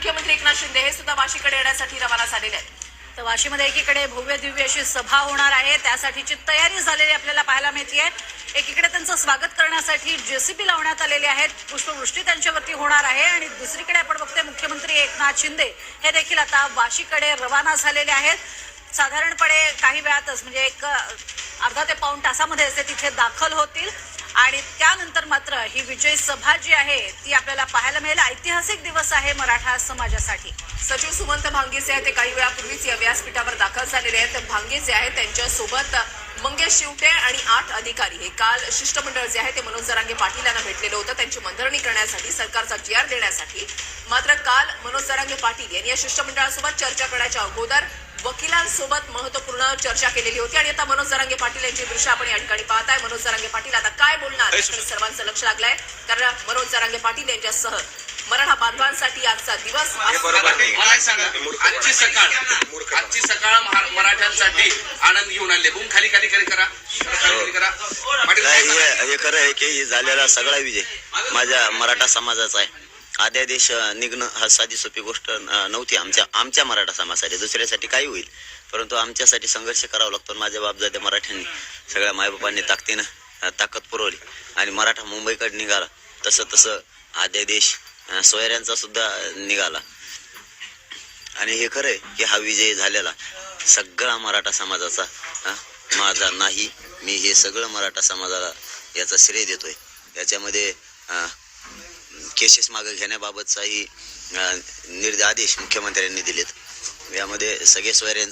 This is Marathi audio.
मुख्यमंत्री एकनाथ शिंदे हे सुद्धा वाशीकडे येण्यासाठी रवाना झालेले आहेत. तर वाशीमध्ये एकीकडे भव्य दिव्य अशी सभा होणार आहे. त्यासाठीची तयारी झालेली आपल्याला पाहायला मिळते एकीकडे त्यांचं स्वागत करण्यासाठी जेसीबी लावण्यात आलेले आहेत. पुष्पवृष्टी त्यांच्यावरती होणार आहे आणि दुसरीकडे आपण बघतोय मुख्यमंत्री एकनाथ शिंदे हे देखील आता वाशीकडे रवाना झालेले आहेत. साधारणपणे काही वेळातच म्हणजे एक अर्धा ते पाऊण तासामध्ये ते तिथे दाखल होतील. आणि त्यानंतर मात्र ही विजय सभा जी आहे ती आपल्याला पाहायला मिळेल. ऐतिहासिक दिवस आहे मराठा समाजासाठी. सचिव सुमंत भांगे जे आहेत ते काही वेळापूर्वीच या व्यासपीठावर दाखल झालेले आहेत. तर भांगे जे आहेत त्यांच्यासोबत मंगेश शिवटे आणि आठ अधिकारी. हे काल शिष्टमंडळ जे आहे ते मनोज जरांगे पाटील यांना भेटलेलं होतं. त्यांची मंधरणी करण्यासाठी सरकारचा जी आर देण्यासाठी. मात्र काल मनोज जरांगे पाटील यांनी या शिष्टमंडळासोबत चर्चा करण्याच्या अगोदर वकिलांसोबत महत्त्वपूर्ण चर्चा केलेली होती. आणि आता मनोज जरांगे पाटील यांची दृश्य आपण या ठिकाणी पाहताय. मनोज जरांगे पाटील आता काय बोलणार? याकडे सर्वांचं लक्ष लागलंय. कारण मनोज जरांगे पाटील यांच्यासह मराठा बांधवांसाठी आजचा दिवस मला एक सांगा. आजची सकाळ. आजची सकाळ मराठ्यांसाठी आनंद घेऊन आले बूम खाली खाली खाली करा. खाली करा. पाटील? हे हे खरं आहे की झालेला सगळा विजय माझ्या मराठा समाजाचा आहे. अध्यादेश देश निघणं हा साधी सोपी गोष्ट नव्हती. आमच्या आमच्या मराठा समाजासाठी दुसऱ्यासाठी काही होईल. परंतु आमच्यासाठी संघर्ष करावा लागतो. माझ्या बापजाद्या मराठ्यांनी सगळ्या मायबापांनी ताकदीनं ताकद पुरवली. आणि मराठा मुंबईकडे निघाला. तसं तसं अध्यादेश देश सोयऱ्यांचा सुद्धा निघाला. आणि हे खरं आहे की हा विजय झालेला सगळा मराठा समाजाचा माझा नाही. मी हे सगळं मराठा समाजाला याचा श्रेय देतोय. याच्यामध्ये केसेस मागे घेण्याबाबतचाही निर्देश मुख्यमंत्र्यांनी दिलेत. यामध्ये सगळे सोयऱ्यांचा